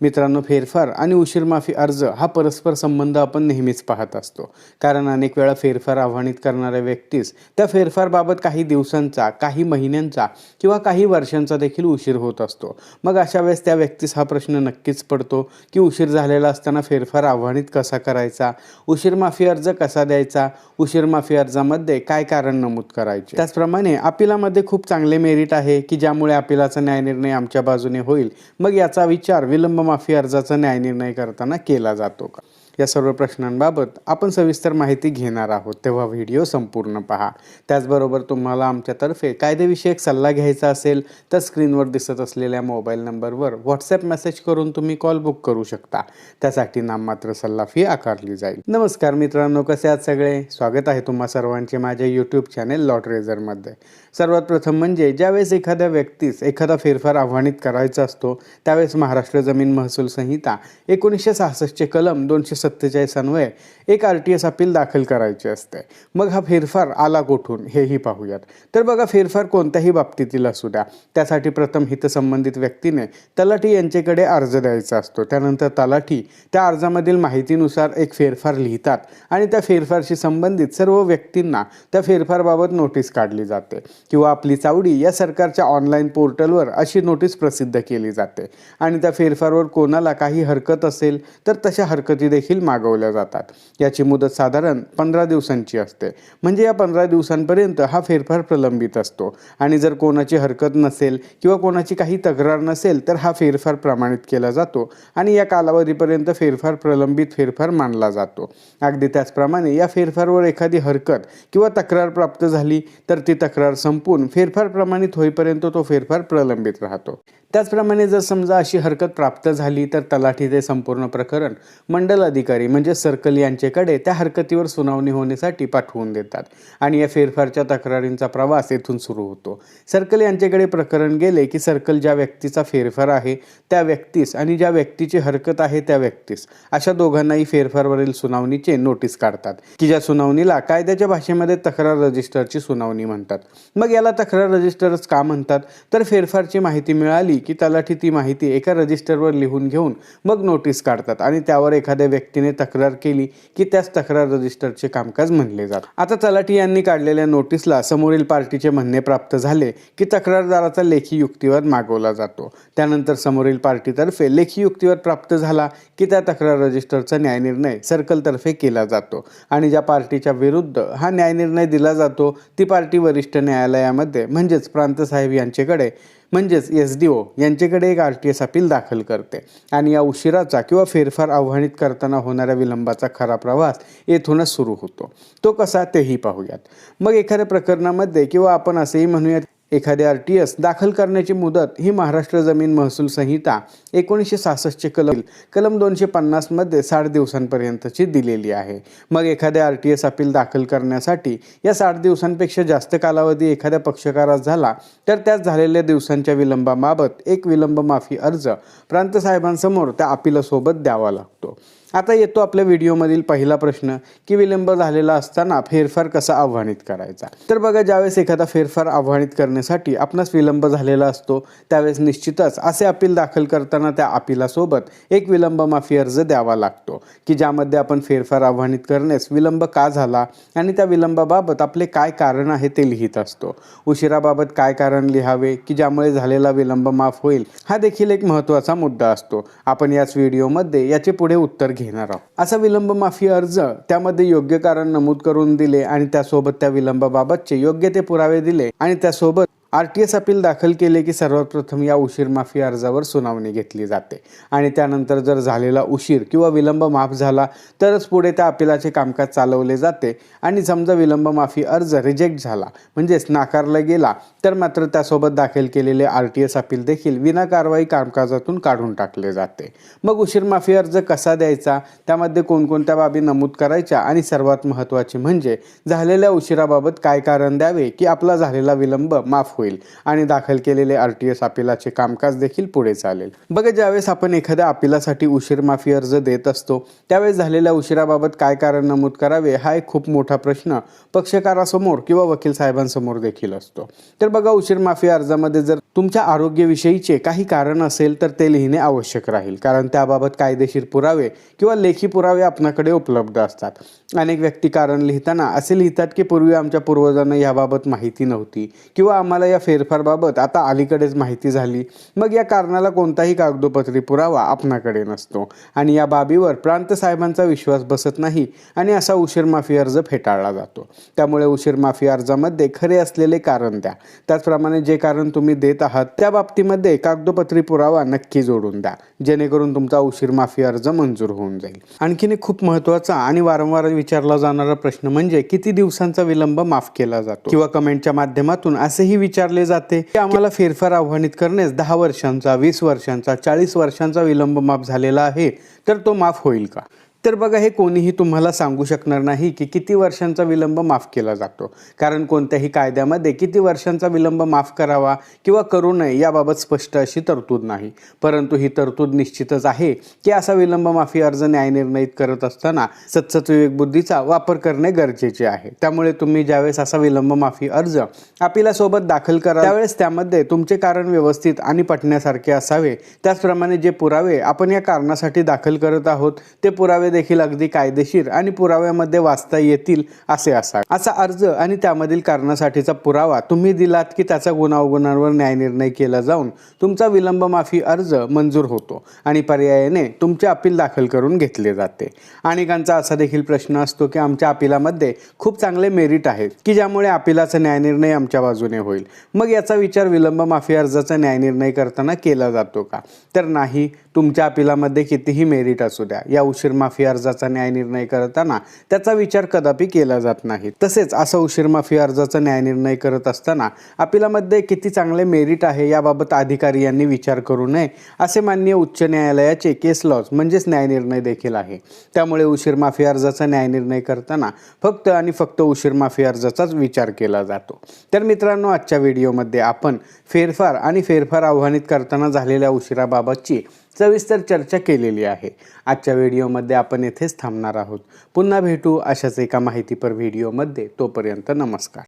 मित्रांनो फेरफार आणि उशीरमाफी अर्ज हा परस्पर संबंध आपण नेहमीच पाहत असतो. कारण अनेक वेळा फेरफार आव्हानित करणाऱ्या व्यक्तीस त्या फेरफारबाबत काही दिवसांचा काही महिन्यांचा किंवा काही वर्षांचा देखील उशीर होत असतो. मग अशा वेळेस त्या व्यक्तीस हा प्रश्न नक्कीच पडतो की उशीर झालेला असताना फेरफार आव्हानित कसा करायचा? उशीरमाफी अर्ज कसा द्यायचा? उशीरमाफी अर्जामध्ये काय कारण नमूद करायचे? त्याचप्रमाणे अपिलामध्ये खूप चांगले मेरिट आहे की ज्यामुळे अपिलाचा न्यायनिर्णय आमच्या बाजूने होईल. मग याचा विचार विलंब माफी अर्जाचा न्यायनिर्णय करताना केला जातो का? या सर्व प्रश्नांबाबत आपण सविस्तर माहिती घेणार आहोत. तेव्हा व्हिडिओ संपूर्ण पहा. त्याचबरोबर तुम्हाला आमच्यातर्फे कायदेविषयक सल्ला घ्यायचा असेल तर स्क्रीनवर दिसत असलेल्या मोबाईल नंबरवर व्हॉट्सॲप मेसेज करून तुम्ही कॉल बुक करू शकता. त्यासाठी नाममात्र सल्ला फी आकारली जाईल. नमस्कार मित्रांनो कसे आहात सगळे? स्वागत आहे तुम्हा सर्वांचे माझ्या यूट्यूब चॅनेल लॉट रेझरमध्ये सर्वात प्रथम म्हणजे ज्यावेळेस एखाद्या व्यक्तीस एखादा फेरफार आव्हानित करायचा असतो त्यावेळेस महाराष्ट्र जमीन महसूल संहिता एकोणीसशे सहासष्टचे कलम दोनशे सत्तेचाळीस अन्वये एक आर टी एस अपील दाखल करायची असते. मग हा फेरफार आला कुठून? हेही पाहूयात. तर बघा फेरफार कोणत्याही बाबतीतील असू द्या. त्यासाठी प्रथम हितसंबंधित व्यक्तीने तलाठी यांच्याकडे अर्ज द्यायचा असतो. त्यानंतर तलाठी त्या अर्जामधील माहितीनुसार एक फेरफार लिहितात आणि त्या फेरफारशी संबंधित सर्व व्यक्तींना त्या फेरफारबाबत नोटीस काढली जाते किंवा आपली चावडी या सरकारच्या ऑनलाईन पोर्टलवर अशी नोटीस प्रसिद्ध केली जाते. आणि त्या फेरफारवर कोणाला काही हरकत असेल तर तशा हरकती देखील मागवल्या जातात. याची मुदत साधारण पंधरा दिवसांची असते. म्हणजे या पंधरा दिवसांपर्यंत हा फेरफार प्रलंबित असतो. आणि जर कोणाची हरकत नसेल किंवा कोणाची काही तक्रार नसेल तर हा फेरफार प्रमाणित केला जातो. आणि या कालावधीपर्यंत फेरफार प्रलंबित फेरफार मानला जातो. अगदी त्याचप्रमाणे या फेरफारवर एखादी हरकत किंवा तक्रार प्राप्त झाली तर ती तक्रार संपून फेरफार प्रमाणित होईपर्यंत तो फेरफार प्रलंबित राहतो. त्याचप्रमाणे जर समजा अशी हरकत प्राप्त झाली तर तलाठी ते संपूर्ण प्रकरण मंडल अधिक अधिकारी म्हणजे सर्कल यांच्याकडे त्या हरकतीवर सुनावणी होण्यासाठी पाठवून देतात आणि या फेरफारच्या तक्रारींचा प्रवास येथून सुरू होतो. सर्कल यांच्याकडे प्रकरण गेले की सर्कल ज्या व्यक्तीचा फेरफार आहे त्या व्यक्तीस आणि ज्या व्यक्तीची हरकत आहे त्या व्यक्तीस अशा दोघांनाही फेरफारवरील सुनावणीचे नोटीस काढतात की ज्या सुनावणीला कायद्याच्या भाषेमध्ये तक्रार रजिस्टरची सुनावणी म्हणतात. मग याला तक्रार रजिस्टरच का म्हणतात? तर फेरफारची माहिती मिळाली की तलाठी ती माहिती एका रजिस्टरवर लिहून घेऊन मग नोटीस काढतात आणि त्यावर एखाद्या व्यक्ती व्यक्तीने तक्रार केली की त्याच तक्रार रजिस्टरचे कामकाज म्हणले जात. आता तलाठी यांनी काढलेल्या नोटीसला समोरील पार्टीचे म्हणणे प्राप्त झाले की तक्रारदाराचा लेखी युक्तिवाद मागवला जातो. त्यानंतर समोरील पार्टीतर्फे लेखी युक्तिवाद प्राप्त झाला की त्या तक्रार रजिस्टरचा न्यायनिर्णय सर्कलतर्फे केला जातो आणि ज्या पार्टीच्या विरुद्ध हा न्यायनिर्णय दिला जातो ती पार्टी वरिष्ठ न्यायालयामध्ये म्हणजेच प्रांतसाहेब यांच्याकडे म्हणजेच एस डी ओ यांच्याकडे एक आर टी एस अपील दाखल करते. आणि या उशिराचा किंवा फेरफार आव्हानित करताना होणाऱ्या विलंबाचा खरा प्रवास येथूनच सुरू होतो. तो कसा तेही पाहूयात. मग एखाद्या प्रकरणामध्ये किंवा आपण असेही म्हणूयात एखादे आर टी एस दाखल करण्याची मुदत ही महाराष्ट्र जमीन महसूल संहिता एकोणीसशे सहासष्टचे कलम कलम दोनशे पन्नासमध्ये साठ दिवसांपर्यंतची दिलेली आहे. मग एखादे आर टी एस अपील दाखल करण्यासाठी या साठ दिवसांपेक्षा जास्त कालावधी एखाद्या पक्षकारास झाला तर त्यात झालेल्या दिवसांच्या विलंबाबाबत एक विलंब माफी अर्ज प्रांत साहेबांसमोर त्या अपिलासोबत द्यावा लागतो. आता येतो आपल्या व्हिडिओमधील पहिला प्रश्न की विलंब झालेला असताना फेरफार कसा आव्हानित करायचा? तर बघा ज्यावेळेस एखादा फेरफार आव्हानित करण्यासाठी आपणास विलंब झालेला असतो त्यावेळेस निश्चितच असे अपील दाखल करताना त्या अपिलासोबत एक विलंब माफी अर्ज द्यावा लागतो की ज्यामध्ये आपण फेरफार आव्हानित करण्यास विलंब का झाला आणि त्या विलंबाबाबत आपले काय कारण आहे ते लिहित असतो. उशिराबाबत काय कारण लिहावे की ज्यामुळे झालेला विलंब माफ होईल हा देखील एक महत्त्वाचा मुद्दा असतो. आपण याच व्हिडिओमध्ये याचे पुढे उत्तर घेणार आहोत. असा विलंब माफी अर्ज त्यामध्ये योग्य कारण नमूद करून दिले आणि त्यासोबत त्या विलंबाबाबतचे योग्य ते पुरावे दिले आणि त्यासोबत आर टी एस अपील दाखल केले की सर्वात प्रथम या उशीर माफी अर्जावर सुनावणी घेतली जाते. आणि त्यानंतर जर झालेला उशीर किंवा विलंब माफ झाला तरच पुढे त्या अपिलाचे कामकाज चालवले जाते. आणि समजा विलंब माफी अर्ज रिजेक्ट झाला म्हणजेच नाकारला गेला तर मात्र त्यासोबत दाखल केलेले आर टी एस अपील देखील विना कारवाई कामकाजातून काढून टाकले जाते. मग उशीर माफी अर्ज कसा द्यायचा? त्यामध्ये कोणकोणत्या बाबी नमूद करायच्या? आणि सर्वात महत्त्वाची म्हणजे झालेल्या उशिराबाबत काय कारण द्यावे की आपला झालेला विलंब माफ होईल? होईल. आणि दाखल केलेले आर टी एस अपिलाचे कामकाज देखील पुढे चालेल. बघा ज्यावेळेस आपण एखाद्या अपिलासाठी उशीर माफी अर्ज देत असतो त्यावेळेस झालेल्या उशिराबाबत काय कारण नमूद करावे हा एक खूप मोठा प्रश्न पक्षकारासमोर किंवा वकील साहेबांसमोर देखील असतो. तर बघा उशीर माफी अर्जामध्ये जर तुमच्या आरोग्यविषयीचे काही कारण असेल तर ते लिहिणे आवश्यक राहील. कारण त्याबाबत कायदेशीर पुरावे किंवा लेखी पुरावे आपणाकडे उपलब्ध असतात. अनेक व्यक्ती कारण लिहिताना असे लिहितात की पूर्वी आमच्या पूर्वजांना याबाबत माहिती नव्हती किंवा आम्हाला या फेरफारबाबत आता अलीकडेच माहिती झाली. मग या कारणाला कोणताही कागदोपत्री पुरावा आपणाकडे नसतो. आणि या बाबीवर प्रांत साहेबांचा विश्वास बसत नाही आणि असा उशीर माफी अर्ज फेटाळला जातो. त्यामुळे उशीर माफी अर्जामध्ये खरे असलेले कारण द्या. त्याचप्रमाणे जे कारण तुम्ही देत आहात त्या बाबतीमध्ये कागदोपत्री पुरावा नक्की जोडून द्या. जेणेकरून तुमचा उशीर माफी अर्ज मंजूर होऊन जाईल. आणखीन एक खूप महत्त्वाचा आणि वारंवार विचारला जाणारा प्रश्न म्हणजे किती दिवसांचा विलंब माफ केला जातो? किंवा कमेंटच्या माध्यमातून असेही विचार विचारले जाते की आम्हाला फेरफार आव्हानित करण्यास दहा वर्षांचा वीस वर्षांचा चाळीस वर्षांचा विलंब माफ झालेला आहे तर तो माफ होईल का? तर बघा हे कोणीही तुम्हाला सांगू शकणार नाही की किती वर्षांचा विलंब माफ केला जातो. कारण कोणत्याही कायद्यामध्ये किती वर्षांचा विलंब माफ करावा किंवा करू नये याबाबत स्पष्ट अशी तरतूद नाही. परंतु ही तरतूद निश्चितच आहे की असा विलंब माफी अर्ज न्यायनिर्णयित करत असताना सत्सत विवेकबुद्धीचा वापर करणे गरजेचे आहे. त्यामुळे तुम्ही ज्यावेळेस असा विलंब माफी अर्ज सोबत दाखल करा त्यावेळेस त्यामध्ये तुमचे कारण व्यवस्थित आणि पटण्यासारखे असावे. त्याचप्रमाणे जे पुरावे आपण या कारणासाठी दाखल करत आहोत ते पुरावे देखील अगदी कायदेशीर आणि पुराव्यामध्ये वाचता येतील असे असा असा अर्ज आणि त्यामधील कारणासाठीचा पुरावा तुम्ही दिलात की त्याचा गुणावगुणांवर न्यायनिर्णय केला जाऊन तुमचा विलंब माफी अर्ज मंजूर होतो आणि पर्यायाने तुमचे अपील दाखल करून घेतले जाते. अनेकांचा असा देखील प्रश्न असतो की आमच्या अपिलामध्ये खूप चांगले मेरिट आहेत की ज्यामुळे अपिलाचा न्यायनिर्णय आमच्या बाजूने होईल? मग याचा विचार विलंब माफी अर्जाचा न्यायनिर्णय करताना केला जातो का? तर नाही तुमच्या अपिलामध्ये कितीही मेरिट असू द्या या उशीर माफी अर्जाचा न्यायनिर्णय करताना त्याचा विचार कदापि केला जात नाही. तसेच असा उशीर माफी अर्जाचा न्यायनिर्णय करत असताना अपिलामध्ये किती चांगले मेरिट आहे याबाबत अधिकारी यांनी विचार करू नये असे मान्य उच्च न्यायालयाचे केस लॉज म्हणजेच न्यायनिर्णय देखील आहे. त्यामुळे उशीर माफी अर्जाचा न्यायनिर्णय करताना फक्त आणि फक्त उशीर माफी अर्जाचाच विचार केला जातो. तर मित्रांनो आजच्या व्हिडिओमध्ये आपण फेरफार आणि फेरफार आव्हानित करताना झालेल्या उशिराबाबतची सविस्तर चर्चा केलेली आहे. आजच्या व्हिडिओमध्ये आपण येथेच थांबणार आहोत. पुन्हा भेटू अशाच एका माहितीपर व्हिडिओमध्ये. तोपर्यंत नमस्कार.